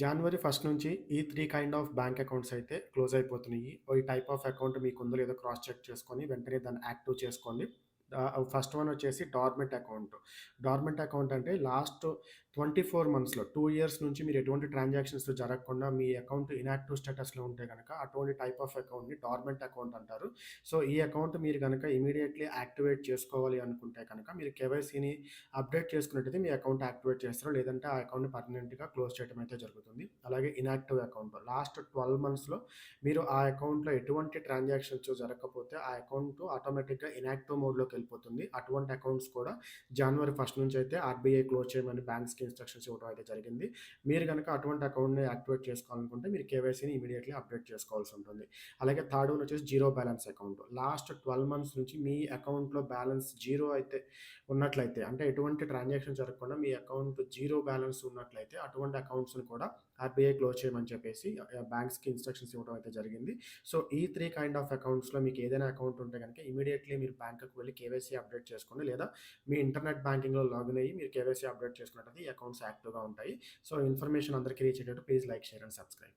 జనవరి first నుంచి ఈ three kind of bank accounts అయితే క్లోజ్ అయిపోతున్నాయి. ఈ టైప్ ఆఫ్ అకౌంట్ మీకు ఉందో లేదో క్రాస్ చెక్ చేసుకొని వెంటనే దాన్ని యాక్టివ్ చేసుకోండి. ఫస్ట్ వన్ వచ్చేసి డార్మెంట్ అకౌంట్. డార్మెంట్ అకౌంట్ అంటే లాస్ట్ 24 మంత్స్‌లో టూ ఇయర్స్ నుంచి మీరు ఎటువంటి ట్రాన్సాక్షన్స్ జరగకుండా మీ అకౌంట్ ఇనాక్టివ్ స్టేటస్‌లో ఉంటే కనుక అటువంటి టైప్ ఆఫ్ అకౌంట్‌ని డార్మెంట్ అకౌంట్ అంటారు. సో, ఈ అకౌంట్ మీరు కనుక ఇమీడియట్లీ యాక్టివేట్ చేసుకోవాలి అనుకుంటే కనుక మీరు కేవైసీని అప్డేట్ చేసుకున్నట్టయితే మీ అకౌంట్ యాక్టివేట్ చేస్తారు. లేదంటే ఆ అకౌంట్‌ని పర్మనెంట్‌గా క్లోజ్ చేయడం అయితే జరుగుతుంది. అలాగే ఇనాక్టివ్ అకౌంట్ లాస్ట్ 12 మంత్స్‌లో మీరు ఆ అకౌంట్‌లో ఎటువంటి ట్రాన్సాక్షన్స్ జరగకపోతే ఆ అకౌంట్ ఆటోమేటిక్‌గా ఇనాక్టివ్ మోడ్‌లోకి వెళ్ళిపోతుంది. అటువంటి అకౌంట్స్ కూడా జనవరి ఫస్ట్ నుంచి అయితే ఆర్‌బీఐ క్లోజ్ చేయమని బ్యాంక్స్‌కి ఇన్‌స్ట్రక్షన్స్ ఇవ్వడం అయితే జరిగింది. మీరు కనుక అటువంటి అకౌంట్‌ని యాక్టివేట్ చేసుకోవాలనుకుంటే మీరు కేవైసీని ఇమీడియట్లీ అప్డేట్ చేసుకోవాల్సి ఉంటుంది. అలాగే థర్డ్ వన్ వచ్చేసి zero balance account. Last 12 months నుంచి మీ అకౌంట్‌లో బ్యాలెన్స్ జీరో అయితే ఉన్నట్లయితే అంటే ఎటువంటి ట్రాన్సాక్షన్ జరగకుండా మీ అకౌంట్ జీరో బ్యాలెన్స్ ఉన్నట్లయితే అటువంటి అకౌంట్స్‌ని కూడా ఆర్‌బీఐ క్లోజ్ చేయమని చెప్పేసి బ్యాంక్స్‌కి ఇన్‌స్ట్రక్షన్స్ ఇవ్వడం అయితే జరిగింది. సో, ఈ త్రీ కైండ్ ఆఫ్ అకౌంట్స్‌లో మీకు ఏదైనా అకౌంట్ ఉంటే గనక ఇమీడియట్లీ మీరు బ్యాంక్‌కి వెళ్ళి కేవైసీ అప్డేట్ చేసుకోండి. లేదా మీ ఇంటర్నెట్ బ్యాంకింగ్‌లో లాగిన్ అయ్యి మీరు కేవైసీ అప్డేట్ చేసుకున్నట్టయితే ఈ అకౌంట్స్ యాక్టివ్‌గా ఉంటాయి. సో, ఇన్ఫర్మేషన్ అందరికీ రీచ్ అయ్యేటట్టు please like, share and subscribe.